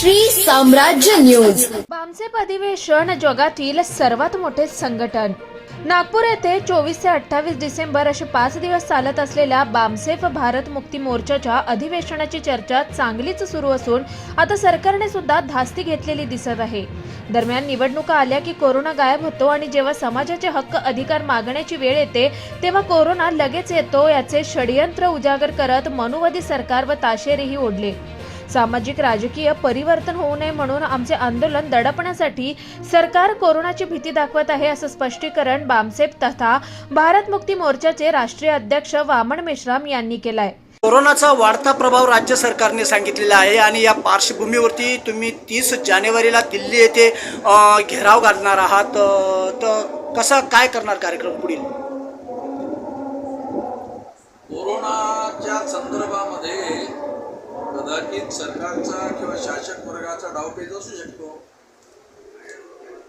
श्री साम्राज्य न्यूज. बामसेप अधिवेशन जगातील सर्वात मोठे संघटन. नागपूर येथे चोवीस ते अठ्ठावीस डिसेंबर असे पाच दिवस चालत असलेल्या बामसेफ भारत मुक्ती मोर्चाच्या अधिवेशनाची चर्चा चांगलीच सुरू असून आता सरकारने सुद्धा धास्ती घेतलेली दिसत आहे. दरम्यान निवडणुका आल्या की कोरोना गायब होतो आणि जेव्हा समाजाचे हक्क अधिकार मागण्याची वेळ येते तेव्हा कोरोना लगेच येतो याचे षडयंत्र उजागर करत मनुवादी सरकार व ताशेरेही ओढले. सामाजिक राजकीय परिवर्तन होऊ नये म्हणून आमचे आंदोलन दडपण्यासाठी सरकार कोरोनाची भीती दाखवत आहे असं स्पष्टीकरण बामसेप तथा भारत मुक्ती मोर्चाचे राष्ट्रीय अध्यक्ष वामन मेश्राम यांनी केलंय. कोरोनाचा वाढता प्रभाव राज्य सरकारने सांगितलेला आहे आणि या पार्श्वभूमीवरती तुम्ही तीस जानेवारीला दिल्ली येथे घेराव घालणार आहात. तर कसा काय करणार कार्यक्रम पुढील? कोरोनाच्या संदर्भामध्ये एक सरकारचा किंवा शासक वर्गाचा डावपेच असू शकतो.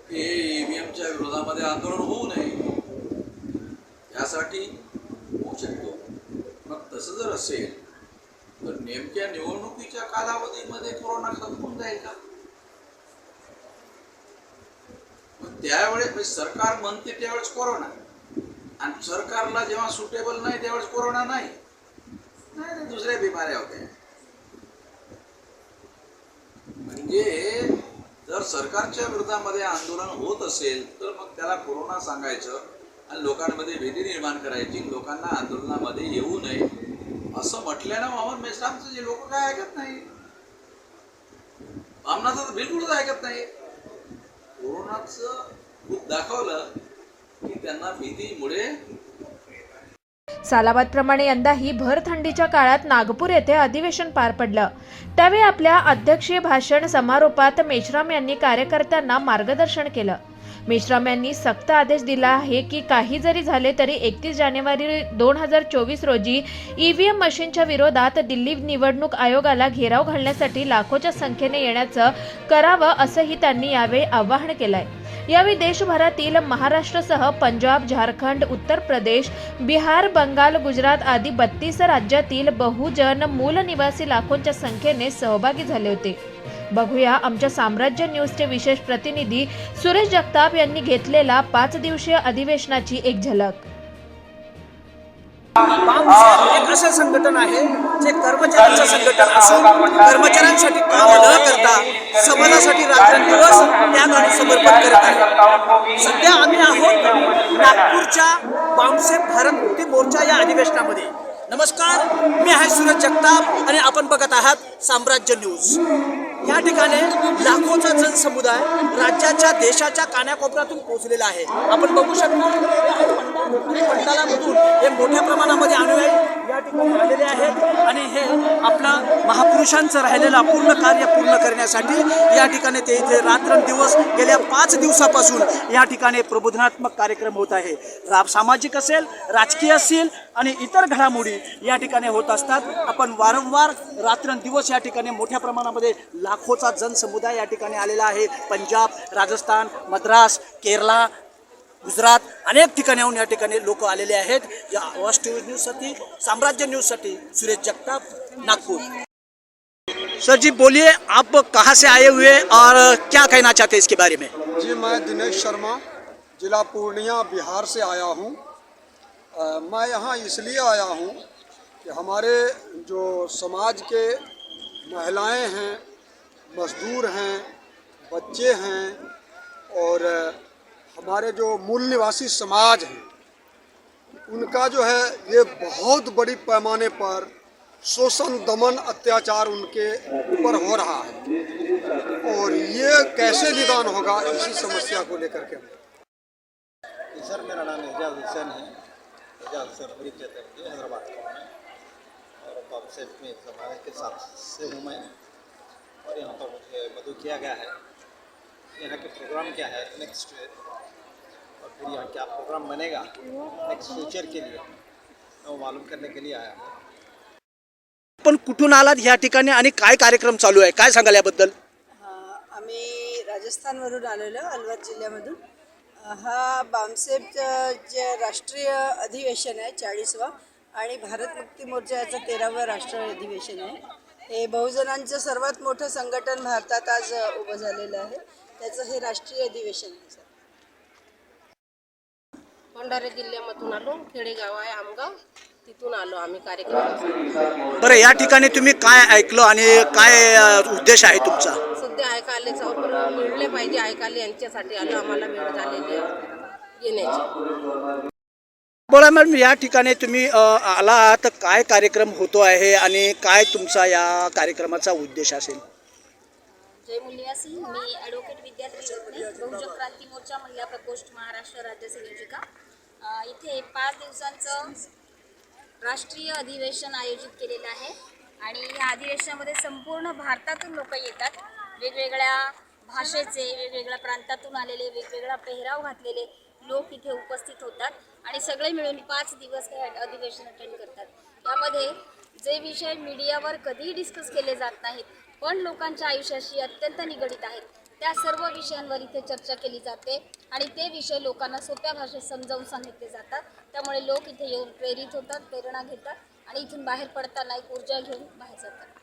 की ईव्हीएमच्या विरोधामध्ये आंदोलन होऊ नये. यासाठी होऊ शकतो. मग तसं जर असेल तर नेमक्या निवडणुकीच्या कालावधीमध्ये कोरोना खतम होऊन जाईल का? मग त्यावेळेस म्हणजे सरकार म्हणते त्यावेळेस कोरोना. आणि सरकारला जेव्हा सुटेबल नाही त्यावेळेस कोरोना नाही नाही, दुसऱ्या बिमाऱ्या होत्या. म्हणजे जर सरकारच्या विरोधामध्ये आंदोलन होत असेल तर मग त्याला कोरोना सांगायचं आणि लोकांमध्ये भीती निर्माण करायची लोकांना आंदोलनामध्ये येऊ नये. असं म्हटल्यानं मोहम्मद मेश्रामचं जे लोक काय ऐकत नाही? आमनाचं तर बिलकुलच ऐकत नाही. कोरोनाचं खूप दाखवलं की त्यांना भीतीमुळे सालाबादप्रमाणे यंदाही भर थंडीच्या काळात नागपूर येथे अधिवेशन पार पडलं. त्यावेळी आपल्या अध्यक्षीय भाषण समारोपात मेश्राम यांनी कार्यकर्त्यांना मार्गदर्शन केलं. मेश्राम यांनी सक्त आदेश दिला आहे की काही जरी झाले तरी एकतीस जानेवारी दोन हजार चोवीस रोजी ईव्हीएम मशीनच्या विरोधात दिल्ली निवडणूक आयोगाला घेराव घालण्यासाठी लाखोच्या संख्येने येण्याचं करावं असंही त्यांनी यावेळी आवाहन केलंय. यावेळी देशभरातील महाराष्ट्रसह पंजाब झारखंड उत्तर प्रदेश बिहार बंगाल गुजरात आदी बत्तीस राज्यातील बहुजन मूल निवासी लाखोंच्या संख्येने सहभागी झाले होते. बघूया. आमच्या साम्राज्य न्यूजचे विशेष प्रतिनिधी सुरेश जगताप यांनी घेतलेला पाच दिवसीय अधिवेशनाची एक झलक. संघटन आहे जे कर्मचाऱ्यांचं संघटन असून कर्मचाऱ्यांसाठी काम न करता समाजासाठी रात्रंदिवस त्याग आणि समर्पण करत आहे. सध्या आम्ही आहोत नागपूरच्या बामसे भारत मुक्ती मोर्चा या अधिवेशनामध्ये. नमस्कार मी आहे सूरज जगताप आणि आपण बघत आहात साम्राज्य न्यूज. या ठिकाणी लाखोचा जनसमुदाय राज्याच्या देशाच्या कानाकोपऱ्यातून पोहोचलेला आहे. आपण बघू शकतो मंडळामधून हे मोठ्या प्रमाणामध्ये अनुयायी या ठिकाणी आलेले आहेत. आणि हे आपला महापुरुषांचं राहिलेलं अपूर्ण कार्य पूर्ण करण्यासाठी या ठिकाणी ते इथे रात्रंदिवस गेल्या पाच दिवसापासून या ठिकाणी प्रबोधनात्मक कार्यक्रम होत आहे. रा सामाजिक असेल राजकीय असेल आणि इतर घडामोडी या ठिकाणी होत असतात. आपण वारंवार रात्रंदिवस या ठिकाणी मोठ्या प्रमाणामध्ये लाखोचा जनसमुदाय या ठिकाणी आलेला आहे. पंजाब राजस्थान मद्रास केरला गुजरात अनेक ठिकाणी लोक आलेले आहेत. या आवाज़ टी साम्राज्य सुरेश जगताप, नागपुर. सर जी, बोलिए, आप कहाँ से आए हुए और क्या कहना चाहते हैं इसके बारे में? जी, मैं दिनेश शर्मा, जिला पूर्णिया, बिहार से आया हूँ। मैं यहाँ इसलिए आया हूँ कि हमारे जो समाज के महिलाएँ हैं, मजदूर हैं, बच्चे हैं और हमारे जो मूल निवासी समाज हैं, उनका जो है, ये बहुत बड़ी पैमाने पर शोषण, दमन, अत्याचार उनके ऊपर हो रहा है। और ये कैसे निदान होगा, इसी समस्या को लेकर के सर, मेरा नाम एजाज हुसैन है। एजाज सर कहते हैं हैदराबाद का और आपसे में समाज के साथ से हूँ मैं। और यहाँ पर मुझे मदु किया गया है। यहाँ के प्रोग्राम क्या है नेक्स्ट और फिर यहाँ क्या प्रोग्राम बनेगा नेक्स्ट फ्यूचर के लिए? मैं वो मालूम करने के लिए आया पण कुठून आलात ह्या ठिकाणी आणि काय कार्यक्रम चालू आहे? काय सांगाल याबद्दल? हा, आम्ही राजस्थानवरून आलेलो अलवार जिल्ह्यामधून. हा बामसेबचं जे राष्ट्रीय अधिवेशन आहे चाळीसवा आणि भारत मुक्ती मोर्चा याचं तेरावं राष्ट्रीय अधिवेशन आहे. हे बहुजनांचं सर्वात मोठं संघटन भारतात आज उभं झालेलं आहे. त्याचं हे राष्ट्रीय अधिवेशन आहे सर. भंडारा जिल्ह्यामधून आलो खेडेगाव आहे आमगाव. तिथून आलो आम्ही कार्यक्रमासाठी बरं या ठिकाणी तुम्ही काय ऐकलं आणि काय अ, उद्देश आहे तुमचा? सध्या ऐकायला चौकड मिळले पाहिजे ऐकायला यांच्यासाठी आलो आम्हाला वेळ झालेली आहे येण्याची. बोला मॅडम या ठिकाणी तुम्ही अ, आला तर काय कार्यक्रम होतो आहे आणि काय तुमचा या कार्यक्रमाचा उद्देश असेल? जय मुलिया मी ॲडव्होकेट विद्यार्थी रत्ने बहुजन क्रांती मोर्चा महिला प्रकोष्ठ महाराष्ट्र राज्य संयोजिका. इथे पाच दिवसांचं राष्ट्रीय अधिवेशन आयोजित केलेलं आहे. आणि या अधिवेशनामध्ये संपूर्ण भारतातून लोक येतात. वेगवेगळ्या भाषेचे वेगवेगळ्या प्रांतातून आलेले वेगवेगळा पेहराव घातलेले लोक इथे उपस्थित होतात. आणि सगळे मिळून पाच दिवस हे अधिवेशन अटेंड करतात. यामध्ये जे विषय मीडियावर कधीही डिस्कस केले जात नाहीत पण लोकांच्या आयुष्याशी अत्यंत निगडीत आहेत. त्या सर्व विषयांवर इथे चर्चा केली जाते आणि ते विषय लोकांना सोप्या भाषेत समजावून सांगितले जातात. त्यामुळे लोक इथे येऊन प्रेरित होतात प्रेरणा घेतात आणि इथून बाहेर पडताना एक ऊर्जा घेऊन बाहेर जातात.